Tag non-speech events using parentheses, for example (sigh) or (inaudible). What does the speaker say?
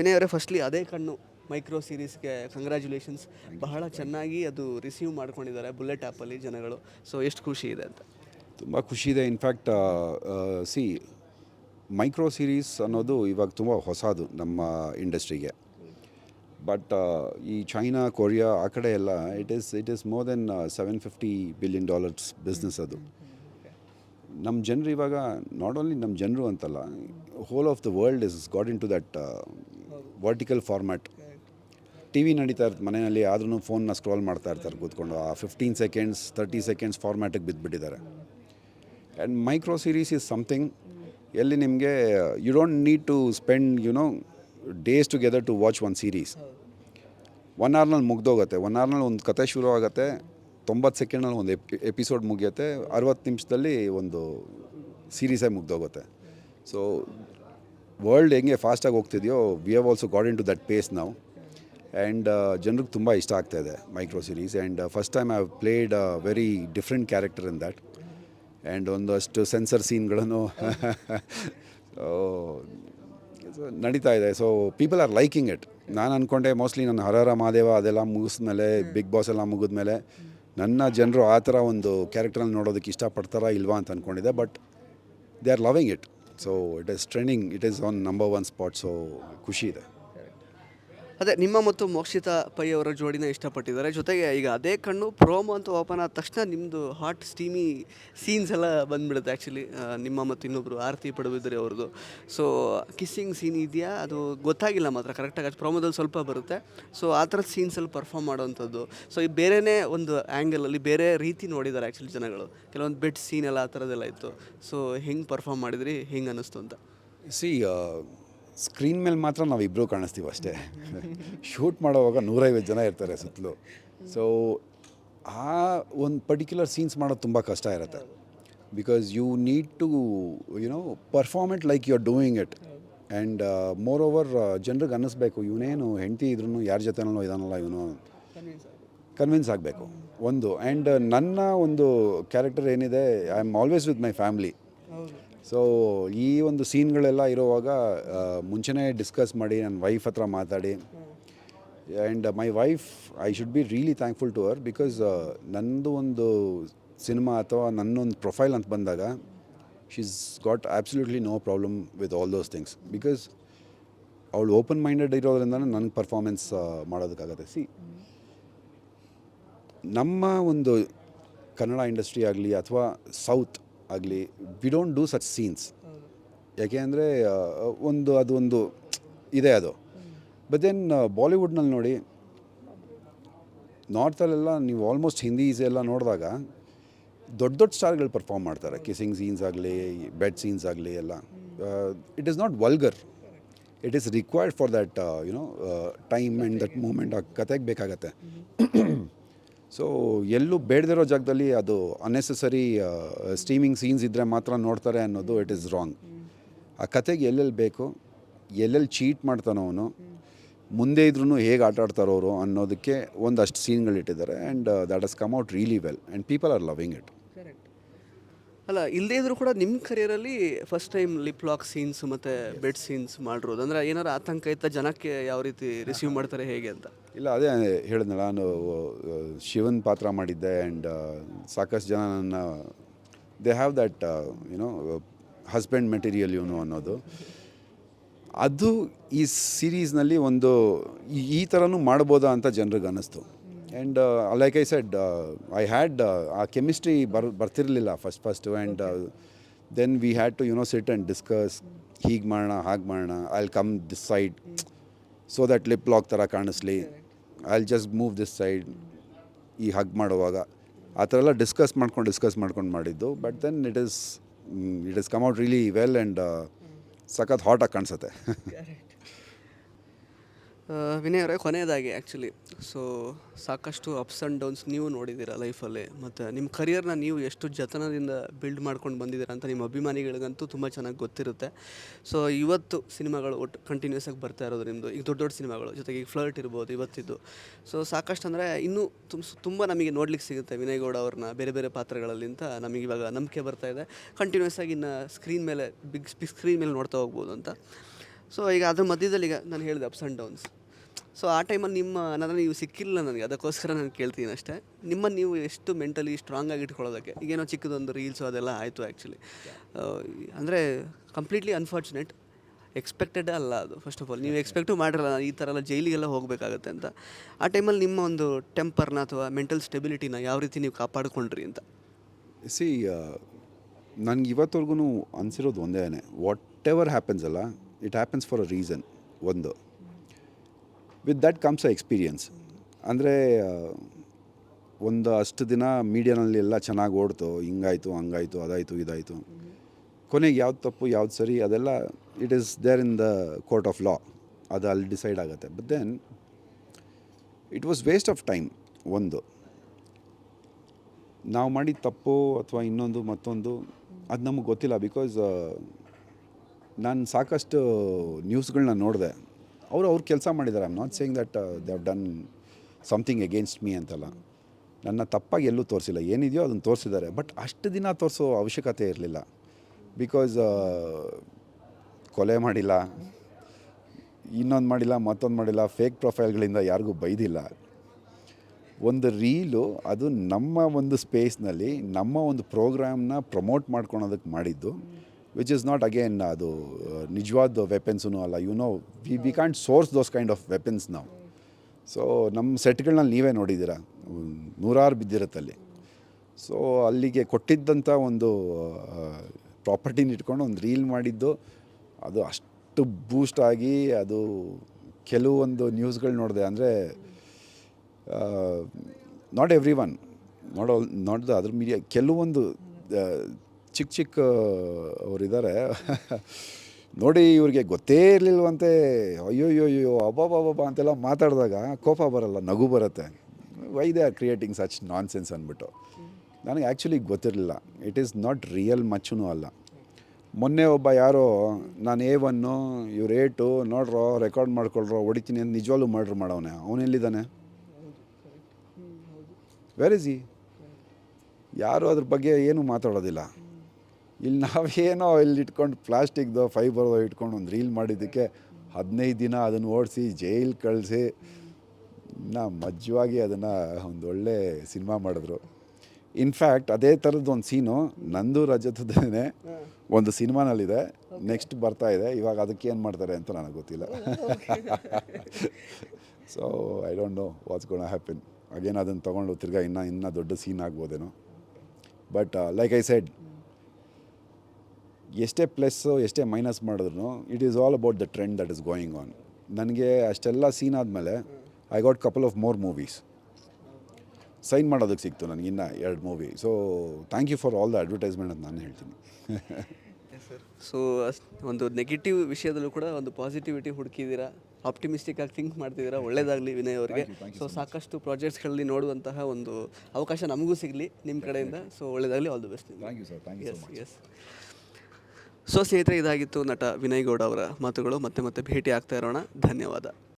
ವಿನಯ್ ಅವರೇ ಫಸ್ಟ್ಲಿ ಅದೇ ಕಣ್ಣು ಮೈಕ್ರೋ ಸೀರೀಸ್ಗೆ ಕಂಗ್ರ್ಯಾಚುಲೇಷನ್ಸ್ ಬಹಳ ಚೆನ್ನಾಗಿ ಅದು ರಿಸೀವ್ ಮಾಡ್ಕೊಂಡಿದ್ದಾರೆ ಬುಲೆಟ್ ಆ್ಯಪಲ್ಲಿ ಜನಗಳು. ಸೊ ಎಷ್ಟು ಖುಷಿ ಇದೆ ಅಂತ. ತುಂಬ ಖುಷಿ ಇದೆ. ಇನ್ಫ್ಯಾಕ್ಟ್ ಸಿ ಮೈಕ್ರೋ ಸೀರೀಸ್ ಅನ್ನೋದು ಇವಾಗ ತುಂಬ ಹೊಸದು ನಮ್ಮ ಇಂಡಸ್ಟ್ರಿಗೆ ಬಟ್ ಈ ಚೈನಾ ಕೊರಿಯಾ ಆ ಕಡೆ ಎಲ್ಲ it is it is more than seven fifty billion dollars business ಅದು. ನಮ್ಮ ಜನರು ಇವಾಗ ನಾಟ್ ಓನ್ಲಿ ನಮ್ಮ ಜನರು ಅಂತಲ್ಲ whole of the world is got into that vertical format T V ನಡೀತಾ ಇರುತ್ತೆ ಮನೆಯಲ್ಲಿ ಆದ್ರೂ ಫೋನ್ನ ಸ್ಕ್ರಾಲ್ ಮಾಡ್ತಾ ಇರ್ತಾರೆ ಕೂತ್ಕೊಂಡು. ಆ ಫಿಫ್ಟೀನ್ ಸೆಕೆಂಡ್ಸ್ ತರ್ಟಿ ಸೆಕೆಂಡ್ಸ್ ಫಾರ್ಮ್ಯಾಟಿಗೆ ಬಿದ್ದುಬಿಟ್ಟಿದ್ದಾರೆ and micro series is something ಎಲ್ಲಿ ನಿಮಗೆ you don't need to spend you know days together to watch one series one ಅವರ್ನಲ್ಲಿ ಮುಗ್ದೋಗುತ್ತೆ. ಒನ್ ಅವರ್ನಲ್ಲಿ ಒಂದು ಕತೆ ಶುರು ಆಗುತ್ತೆ. ತೊಂಬತ್ತು ಸೆಕೆಂಡ್ನಲ್ಲಿ ಒಂದು ಎಪಿ ಎಪಿಸೋಡ್ ಮುಗಿಯುತ್ತೆ. ಅರವತ್ತು ನಿಮಿಷದಲ್ಲಿ ಒಂದು ಸೀರೀಸೇ ಮುಗ್ದೋಗುತ್ತೆ. ಸೊ ವರ್ಲ್ಡ್ ಹೆಂಗೆ ಫಾಸ್ಟಾಗಿ ಹೋಗ್ತಿದೆಯೋ we have also got into that that phase ನಾವು ಆ್ಯಂಡ್ ಜನರಿಗೆ ತುಂಬ ಇಷ್ಟ ಆಗ್ತಾ ಇದೆ micro series and first time I played a very different character in that and ಒಂದಷ್ಟು ಸೆನ್ಸರ್ ಸೀನ್ಗಳನ್ನು (laughs) ನಡೀತಾ ಇದೆ. So people are liking it ನಾನು ಅಂದ್ಕೊಂಡೆ ಮೋಸ್ಟ್ಲಿ ನಾನು ಹರಹರ ಮಹಾದೇವ ಅದೆಲ್ಲ ಮುಗಿಸ್ಮೇಲೆ ಬಿಗ್ ಬಾಸ್ ಎಲ್ಲ ಮುಗಿದ್ಮೇಲೆ, ನನ್ನ ಜನರು ಆ ಥರ ಒಂದು ಕ್ಯಾರೆಕ್ಟ್ರಲ್ಲಿ ನೋಡೋದಕ್ಕೆ ಇಷ್ಟಪಡ್ತಾರಾ ಇಲ್ವಾ ಅಂತ ಅಂದ್ಕೊಂಡಿದ್ದೆ but they are loving it so it is trending it is on number one spot so ಖುಷಿ ಇದೆ. ಅದೇ, ನಿಮ್ಮ ಮತ್ತು ಮೋಕ್ಷಿತಾ ಪೈ ಅವರ ಜೋಡಿನ ಇಷ್ಟಪಟ್ಟಿದ್ದಾರೆ. ಜೊತೆಗೆ ಈಗ ಅದೇ ಕಣ್ಣು ಪ್ರೋಮೋ ಅಂತ ಓಪನ್ ಆದ ತಕ್ಷಣ ನಿಮ್ಮದು ಹಾಟ್ ಸ್ಟೀಮಿ ಸೀನ್ಸ್ ಎಲ್ಲ ಬಂದ್ಬಿಡುತ್ತೆ ಆ್ಯಕ್ಚುಲಿ ನಿಮ್ಮ ಮತ್ತು ಇನ್ನೊಬ್ಬರು ಆರತಿ ಪಡುವಿದ್ರಿ ಅವ್ರದ್ದು. ಸೊ ಕಿಸ್ಸಿಂಗ್ ಸೀನ್ ಇದೆಯಾ? ಅದು ಗೊತ್ತಾಗಿಲ್ಲ ಮಾತ್ರ. ಕರೆಕ್ಟಾಗಿ ಅದು ಪ್ರೋಮೋದಲ್ಲಿ ಸ್ವಲ್ಪ ಬರುತ್ತೆ. ಸೊ ಆ ಥರದ ಸೀನ್ಸಲ್ಲಿ ಪರ್ಫಾರ್ಮ್ ಮಾಡೋವಂಥದ್ದು. ಸೊ ಈ ಬೇರೆಯೇ ಒಂದು ಆ್ಯಂಗಲಲ್ಲಿ ಬೇರೆ ರೀತಿ ನೋಡಿದ್ದಾರೆ ಆ್ಯಕ್ಚುಲಿ ಜನಗಳು. ಕೆಲವೊಂದು ಬೆಡ್ ಸೀನ್ ಎಲ್ಲ ಆ ಥರದ್ದೆಲ್ಲ ಇತ್ತು. ಸೊ ಹೆಂಗೆ ಪರ್ಫಾರ್ಮ್ ಮಾಡಿದ್ರಿ? ಹೆಂಗೆ ಅನ್ನಿಸ್ತು ಅಂತ? ಸಿ ಸ್ಕ್ರೀನ್ ಮೇಲೆ ಮಾತ್ರ ನಾವು ಇಬ್ಬರು ಕಾಣಿಸ್ತೀವಿ ಅಷ್ಟೇ. ಶೂಟ್ ಮಾಡೋವಾಗ ನೂರೈವತ್ತು ಜನ ಇರ್ತಾರೆ ಸುತ್ತಲೂ. ಸೊ ಆ ಒಂದು ಪರ್ಟಿಕ್ಯುಲರ್ ಸೀನ್ಸ್ ಮಾಡೋದು ತುಂಬ ಕಷ್ಟ ಇರುತ್ತೆ. Because you need to you know perform it like you are doing it and moreover ಜನರಿಗೆ ಅನ್ನಿಸ್ಬೇಕು ಇವನೇನು ಹೆಂಡತಿ ಇದ್ರೂ ಯಾರ ಜೊತೆನಲ್ಲೋ ಇದಾನಲ್ಲ ಇವನು? ಕನ್ವಿನ್ಸ್ ಆಗಬೇಕು. ಒಂದು. ಆ್ಯಂಡ್ ನನ್ನ ಒಂದು ಕ್ಯಾರೆಕ್ಟರ್ ಏನಿದೆ I am always with my family so ಈ ಒಂದು ಸೀನ್ಗಳೆಲ್ಲ ಇರುವಾಗ ಮುಂಚೆನೇ ಡಿಸ್ಕಸ್ ಮಾಡಿ ನನ್ನ ವೈಫ್ ಹತ್ರ ಮಾತಾಡಿ. And my wife I should be really thankful to hour because ನಂದು ಒಂದು ಸಿನಿಮಾ ಅಥವಾ ನನ್ನೊಂದು ಪ್ರೊಫೈಲ್ ಅಂತ ಬಂದಾಗ she's got absolutely no problem with all those things because ಅವಳು ಓಪನ್ ಮೈಂಡೆಡ್ ಇರೋದ್ರಿಂದ ನನ್ನ ಪರ್ಫಾರ್ಮೆನ್ಸ್ ಮಾಡೋದಕ್ಕಾಗತ್ತೆ. ಸಿ ನಮ್ಮ ಒಂದು ಕನ್ನಡ ಇಂಡಸ್ಟ್ರಿ ಆಗಲಿ ಅಥವಾ ಸೌತ್ ಆಗಲಿ we don't do such scenes ಯಾಕೆ ಅಂದರೆ ಒಂದು, ಅದು ಒಂದು ಇದೆ ಅದು. ಬಟ್ ದೆನ್ ಬಾಲಿವುಡ್ನಲ್ಲಿ ನೋಡಿ ನಾರ್ತಲ್ಲೆಲ್ಲ ನೀವು ಆಲ್ಮೋಸ್ಟ್ ಹಿಂದೀಸ್ ಎಲ್ಲ ನೋಡಿದಾಗ ದೊಡ್ಡ ದೊಡ್ಡ ಸ್ಟಾರ್ಗಳು ಪರ್ಫಾರ್ಮ್ ಮಾಡ್ತಾರೆ. ಕಿಸಿಂಗ್ ಸೀನ್ಸ್ ಆಗಲಿ ಬೆಡ್ ಸೀನ್ಸ್ ಆಗಲಿ ಎಲ್ಲ. It is not vulgar it is required for that you know time and that moment ಆ ಕತೆಗೆ ಬೇಕಾಗತ್ತೆ. ಸೊ ಎಲ್ಲೂ ಬೇಡದಿರೋ ಜಾಗದಲ್ಲಿ ಅದು ಅನ್ನೆಸೆಸರಿ ಸ್ಟ್ರೀಮಿಂಗ್ ಸೀನ್ಸ್ ಇದ್ದರೆ ಮಾತ್ರ ನೋಡ್ತಾರೆ ಅನ್ನೋದು ಇಟ್ ಈಸ್ ರಾಂಗ್ ಆ ಕತೆಗೆ ಎಲ್ಲೆಲ್ಲಿ ಬೇಕು, ಎಲ್ಲೆಲ್ಲಿ ಚೀಟ್ ಮಾಡ್ತಾನೋ ಅವನು, ಮುಂದೆ ಇದ್ರೂ ಹೇಗೆ ಆಟ ಆಡ್ತಾರೋ ಅವರು ಅನ್ನೋದಕ್ಕೆ ಒಂದಷ್ಟು ಸೀನ್ಗಳು ಇಟ್ಟಿದ್ದಾರೆ and that has come out really well and people are loving it ಅಲ್ಲ ಇಲ್ಲದೇ ಇದ್ರೂ ಕೂಡ ನಿಮ್ಮ ಕರಿಯರಲ್ಲಿ first time lip lock scenes ಮತ್ತು ಬೆಡ್ ಸೀನ್ಸ್ ಮಾಡಿರೋದು ಅಂದರೆ ಏನಾರು ಆತಂಕ ಇತ್ತ ಜನಕ್ಕೆ ಯಾವ ರೀತಿ ರಿಸೀವ್ ಮಾಡ್ತಾರೆ ಹೇಗೆ ಅಂತ? ಇಲ್ಲ ಅದೇ ಹೇಳಿದ್ನಲ್ಲ ನಾನು ಶಿವನ್ ಪಾತ್ರ ಮಾಡಿದ್ದೆ ಆ್ಯಂಡ್ ಸಾಕಷ್ಟು ಜನ ನನ್ನ they have that you know husband material ಇವನು ಅನ್ನೋದು. ಅದು ಈ ಸೀರೀಸ್ನಲ್ಲಿ ಒಂದು ಈ- ಈ ಥರನೂ ಮಾಡ್ಬೋದಾ ಅಂತ ಜನರಿಗೆ ಅನ್ನಿಸ್ತು. And like I said I had a chemistry ಬರ್ ಬರ್ತಿರಲಿಲ್ಲ first first and then we had to you know sit and discuss ಹೀಗೆ ಮಾಡೋಣ ಹಾಗೆ ಮಾಡೋಣ I will come this side so that lip lock ಥರ ಕಾಣಿಸ್ಲಿ. I will just move this side ಈ hug ಮಾಡುವಾಗ. ಆ ಥರ ಎಲ್ಲ ಡಿಸ್ಕಸ್ ಮಾಡ್ಕೊಂಡು ಡಿಸ್ಕಸ್ ಮಾಡ್ಕೊಂಡು ಮಾಡಿದ್ದು. But then it is it is come out really well and ಸಖತ್ ಹಾಟಾಗಿ ಕಾಣಿಸುತ್ತೆ. (laughs) ವಿನಯ್ ಅವರೇ ಕೊನೆಯದಾಗಿ ಆ್ಯಕ್ಚುಲಿ ಸೊ ಸಾಕಷ್ಟು ಅಪ್ಸ್ ಆ್ಯಂಡ್ ಡೌನ್ಸ್ ನೀವು ನೋಡಿದ್ದೀರ ಲೈಫಲ್ಲಿ ಮತ್ತು ನಿಮ್ಮ ಕರಿಯರ್ನ ನೀವು ಎಷ್ಟು ಜತನದಿಂದ ಬಿಲ್ಡ್ ಮಾಡ್ಕೊಂಡು ಬಂದಿದ್ದೀರ ಅಂತ ನಿಮ್ಮ ಅಭಿಮಾನಿಗಳಿಗಂತೂ ತುಂಬ ಚೆನ್ನಾಗಿ ಗೊತ್ತಿರುತ್ತೆ. ಸೊ ಇವತ್ತು ಸಿನಿಮಾಗಳು ಒಟ್ಟು ಕಂಟಿನ್ಯೂಸ್ ಆಗಿ ಬರ್ತಾ ಇರೋದು ನಿಮ್ಮದು ಈಗ ದೊಡ್ಡ ದೊಡ್ಡ ಸಿನಿಮಾಗಳು, ಜೊತೆಗೆ ಈಗ ಫ್ಲರ್ಟ್ ಇರ್ಬೋದು ಇವತ್ತಿದ್ದು. ಸೊ ಸಾಕಷ್ಟು ಅಂದರೆ ಇನ್ನೂ ತುಂಬ ತುಂಬ ನಮಗೆ ನೋಡ್ಲಿಕ್ಕೆ ಸಿಗುತ್ತೆ ವಿನಯ್ ಗೌಡ ಅವ್ರನ್ನ ಬೇರೆ ಬೇರೆ ಪಾತ್ರಗಳಲ್ಲಿಂತ ನಮಗೆ ಇವಾಗ ನಂಬಿಕೆ ಬರ್ತಾ ಇದೆ. ಕಂಟಿನ್ಯೂಸ್ ಆಗಿ ಇನ್ನು ಸ್ಕ್ರೀನ್ ಮೇಲೆ ಬಿಗ್ ಸ್ಕ್ರೀನ್ ಮೇಲೆ ನೋಡ್ತಾ ಹೋಗ್ಬೋದು ಅಂತ. ಸೊ ಈಗ ಅದ್ರ ಮಧ್ಯದಲ್ಲಿ ಈಗ ನಾನು ಹೇಳಿದೆ ಅಪ್ಸ್ ಆ್ಯಂಡ್ ಡೌನ್ಸ್ ಸೊ ಆ ಟೈಮಲ್ಲಿ ನಿಮ್ಮ ನನ್ನ ನೀವು ಸಿಕ್ಕಿಲ್ಲ ನನಗೆ. ಅದಕ್ಕೋಸ್ಕರ ನಾನು ಕೇಳ್ತೀನಿ ಅಷ್ಟೇ. ನಿಮ್ಮನ್ನು ನೀವು ಎಷ್ಟು ಮೆಂಟಲಿ ಸ್ಟ್ರಾಂಗ್ ಆಗಿ ಇಟ್ಕೊಳ್ಳೋದಕ್ಕೆ? ಈಗೇನೋ ಚಿಕ್ಕದೊಂದು ರೀಲ್ಸು ಅದೆಲ್ಲ ಆಯಿತು ಆ್ಯಕ್ಚುಲಿ ಅಂದರೆ ಕಂಪ್ಲೀಟ್ಲಿ ಅನ್ಫಾರ್ಚುನೇಟ್ ಎಕ್ಸ್ಪೆಕ್ಟೆಡ್ ಅಲ್ಲ ಅದು ಫಸ್ಟ್ ಆಫ್ ಆಲ್ ನೀವು ಎಕ್ಸ್ಪೆಕ್ಟು ಮಾಡಿರಲ್ಲ ಈ ಥರ ಎಲ್ಲ ಜೈಲಿಗೆಲ್ಲ ಹೋಗಬೇಕಾಗತ್ತೆ ಅಂತ. ಆ ಟೈಮಲ್ಲಿ ನಿಮ್ಮ ಒಂದು ಟೆಂಪರ್ನ ಅಥವಾ ಮೆಂಟಲ್ ಸ್ಟೆಬಿಲಿಟಿನ ಯಾವ ರೀತಿ ನೀವು ಕಾಪಾಡಿಕೊಂಡ್ರಿ ಅಂತ? ಸಿ ನನಗೆ ಇವತ್ತವರೆಗೂ ಅನಿಸಿರೋದು ಒಂದೇ ವಾಟ್ ಎವರ್ ಹ್ಯಾಪನ್ಸ್ ಅಲ್ಲ it happens for a reason ಒಂದು. With that comes a experience ಅಂದರೆ ಒಂದು ಅಷ್ಟು ದಿನ ಮೀಡಿಯಾನಲ್ಲಿ ಎಲ್ಲ ಚೆನ್ನಾಗಿ ಓಡ್ತು. ಹಿಂಗಾಯಿತು, ಹಂಗಾಯಿತು, ಅದಾಯಿತು, ಇದಾಯಿತು. ಕೊನೆಗೆ ಯಾವ್ದು ತಪ್ಪು, ಯಾವ್ದು ಸರಿ, ಅದೆಲ್ಲ it is there in the court of law ಅದು ಅಲ್ಲಿ ಡಿಸೈಡ್ ಆಗುತ್ತೆ. But then it was waste of time ಒಂದು. ನಾವು ಮಾಡಿದ ತಪ್ಪು ಅಥವಾ ಇನ್ನೊಂದು, ಮತ್ತೊಂದು, ಅದು ನಮಗೆ ಗೊತ್ತಿಲ್ಲ. ಬಿಕಾಸ್ ನಾನು ಸಾಕಷ್ಟು ನ್ಯೂಸ್ಗಳನ್ನ ನೋಡಿದೆ. ಅವರು ಅವ್ರು ಕೆಲಸ ಮಾಡಿದ್ದಾರೆ. I'm not saying that they have done something against me ಅಂತಲ್ಲ. ನನ್ನ ತಪ್ಪಾಗಿ ಎಲ್ಲೂ ತೋರಿಸಿಲ್ಲ. ಏನಿದೆಯೋ ಅದನ್ನು ತೋರಿಸಿದ್ದಾರೆ. ಬಟ್ ಅಷ್ಟು ದಿನ ತೋರಿಸೋ ಅವಶ್ಯಕತೆ ಇರಲಿಲ್ಲ. ಬಿಕಾಸ್ ಕೊಲೆ ಮಾಡಿಲ್ಲ. ಇನ್ನೊಂದು ಮಾಡಿಲ್ಲ, ಮತ್ತೊಂದು ಮಾಡಿಲ್ಲ ಫೇಕ್ ಪ್ರೊಫೈಲ್ಗಳಿಂದ ಯಾರಿಗೂ ಬೈದಿಲ್ಲ. ಒಂದು ರೀಲು ಅದು ನಮ್ಮ ಒಂದು ಸ್ಪೇಸ್ನಲ್ಲಿ ನಮ್ಮ ಒಂದು ಪ್ರೋಗ್ರಾಮ್ನ ಪ್ರಮೋಟ್ ಮಾಡ್ಕೊಳೋದಕ್ಕೆ ಮಾಡಿದ್ದು. ವಿಚ್ ಇಸ್ ನಾಟ್ ಅಗೇನ್ ಅದು ನಿಜವಾದ ವೆಪನ್ಸೂ ಅಲ್ಲ you know we we can't source those kind of weapons ನಾವು ಸೊ ನಮ್ಮ ಸೆಟ್ಗಳನ್ನ ನೀವೇ ನೋಡಿದ್ದೀರಾ? ನೂರಾರು ಬಿದ್ದಿರುತ್ತಲ್ಲಿ ಸೊ ಅಲ್ಲಿಗೆ ಕೊಟ್ಟಿದ್ದಂಥ ಒಂದು ಪ್ರಾಪರ್ಟಿನ ಇಟ್ಕೊಂಡು ಒಂದು ರೀಲ್ ಮಾಡಿದ್ದು, ಅದು ಅಷ್ಟು ಬೂಸ್ಟ್ ಆಗಿ, ಅದು ಕೆಲವೊಂದು ನ್ಯೂಸ್ಗಳು ನೋಡಿದೆ ಅಂದರೆ ನಾಟ್ ಎವ್ರಿ ಒನ್ ನೋಡೋ ನಾಟ್ ದ ಅದ್ರ ಮೀಡಿಯಾ ಕೆಲವೊಂದು ಚಿಕ್ಕ ಚಿಕ್ಕ ಅವರಿದ್ದಾರೆ. ನೋಡಿ ಇವ್ರಿಗೆ ಗೊತ್ತೇ ಇರಲಿಲ್ವಂತೆ. ಅಯ್ಯೋ ಅಯ್ಯೋ ಅಯ್ಯೋ ಅಬ್ಬಬ್ಬಬ್ಬ ಅಂತೆಲ್ಲ ಮಾತಾಡಿದಾಗ ಕೋಪ ಬರಲ್ಲ, ನಗು ಬರುತ್ತೆ. Why they are creating such non sense ಅಂದ್ಬಿಟ್ಟು. ನನಗೆ ಆ್ಯಕ್ಚುಲಿ ಗೊತ್ತಿರಲಿಲ್ಲ. ಇಟ್ ಈಸ್ ನಾಟ್ ರಿಯಲ್ ಮಚ್ಚೂ ಅಲ್ಲ. ಮೊನ್ನೆ ಒಬ್ಬ ಯಾರೋ, ನಾನು ಎ ಒನ್ನು ಇವ್ರು ಏಟು ನೋಡ್ರೋ ರೆಕಾರ್ಡ್ ಮಾಡ್ಕೊಳ್ರೋ, ಹೊಡಿತೀನಿ ಅಂತ ನಿಜವಾಗ್ಲೂ ಮರ್ಡ್ರ್ ಮಾಡವನೆ. ಅವನೆಲ್ಲಿದ್ದಾನೆ ವೆರ್ ಇಸ್ ಈ ಯಾರು ಅದ್ರ ಬಗ್ಗೆ ಏನೂ ಮಾತಾಡೋದಿಲ್ಲ. ಇಲ್ಲಿ ನಾವೇನೋ ಇಲ್ಲಿ ಇಟ್ಕೊಂಡು ಪ್ಲಾಸ್ಟಿಕ್ದು ಫೈಬರ್ದು ಇಟ್ಕೊಂಡು ಒಂದು ರೀಲ್ ಮಾಡಿದ್ದಕ್ಕೆ ಹದಿನೈದು ದಿನ ಅದನ್ನು ಓಡಿಸಿ ಜೈಲ್ ಕಳಿಸಿ ಇನ್ನು ಮಜ್ಜವಾಗಿ ಅದನ್ನು ಒಂದು ಒಳ್ಳೆ ಸಿನಿಮಾ ಮಾಡಿದ್ರು. ಇನ್ಫ್ಯಾಕ್ಟ್ ಅದೇ ಥರದ್ದು ಒಂದು ಸೀನು ನಂದು ರಜತದೇ ಒಂದು ಸಿನಿಮಾನಲ್ಲಿದೆ. ನೆಕ್ಸ್ಟ್ ಬರ್ತಾ ಇದೆ. ಇವಾಗ ಅದಕ್ಕೆ ಏನು ಮಾಡ್ತಾರೆ ಅಂತ ನನಗೆ ಗೊತ್ತಿಲ್ಲ. So I don't know what's gonna happen again ಅದನ್ನು ತೊಗೊಂಡು ತಿರ್ಗಾ ಇನ್ನೂ ಇನ್ನೂ ದೊಡ್ಡ ಸೀನ್ ಆಗ್ಬೋದೇನೋ. ಬಟ್ ಲೈಕ್ ಐ ಸೆಡ್ ಎಷ್ಟೇ ಪ್ಲಸ್ಸು ಎಷ್ಟೇ ಮೈನಸ್ ಮಾಡಿದ್ರು it is all about the trend that is going on ನನಗೆ ಅಷ್ಟೆಲ್ಲ ಸೀನ್ ಆದಮೇಲೆ I got couple of more movies sign ಮಾಡೋದಕ್ಕೆ ಸಿಕ್ತು ನನಗೆ ಇನ್ನು ಎರಡು movie so thank you for all the advertisement ಅಂತ ನಾನು ಹೇಳ್ತೀನಿ. ಸೊ ಒಂದು ನೆಗೆಟಿವ್ ವಿಷಯದಲ್ಲೂ ಕೂಡ ಒಂದು ಪಾಸಿಟಿವಿಟಿ ಹುಡುಕಿದ್ದೀರಾ ಆಪ್ಟಿಮಿಸ್ಟಿಕ್ ಆಗಿ ಥಿಂಕ್ ಮಾಡ್ತಿದ್ದೀರಾ ಒಳ್ಳೇದಾಗಲಿ ವಿನಯ್ ಅವರಿಗೆ. ಸೊ ಸಾಕಷ್ಟು ಪ್ರಾಜೆಕ್ಟ್ಸ್ಗಳಲ್ಲಿ ನೋಡುವಂತಹ ಒಂದು ಅವಕಾಶ ನಮಗೂ ಸಿಗಲಿ ನಿಮ್ಮ ಕಡೆಯಿಂದ. ಸೊ ಒಳ್ಳೇದಾಗಲಿ all the best thank you sir thank you yes yes so ಸ್ನೇಹಿತರೆ ಇದಾಗಿತ್ತು ನಟ ವಿನಯ್ ಗೌಡ ಅವರ ಮಾತುಗಳು. ಮತ್ತೆ ಮತ್ತೆ ಭೇಟಿ ಆಗ್ತಾ ಇರೋಣ. ಧನ್ಯವಾದ.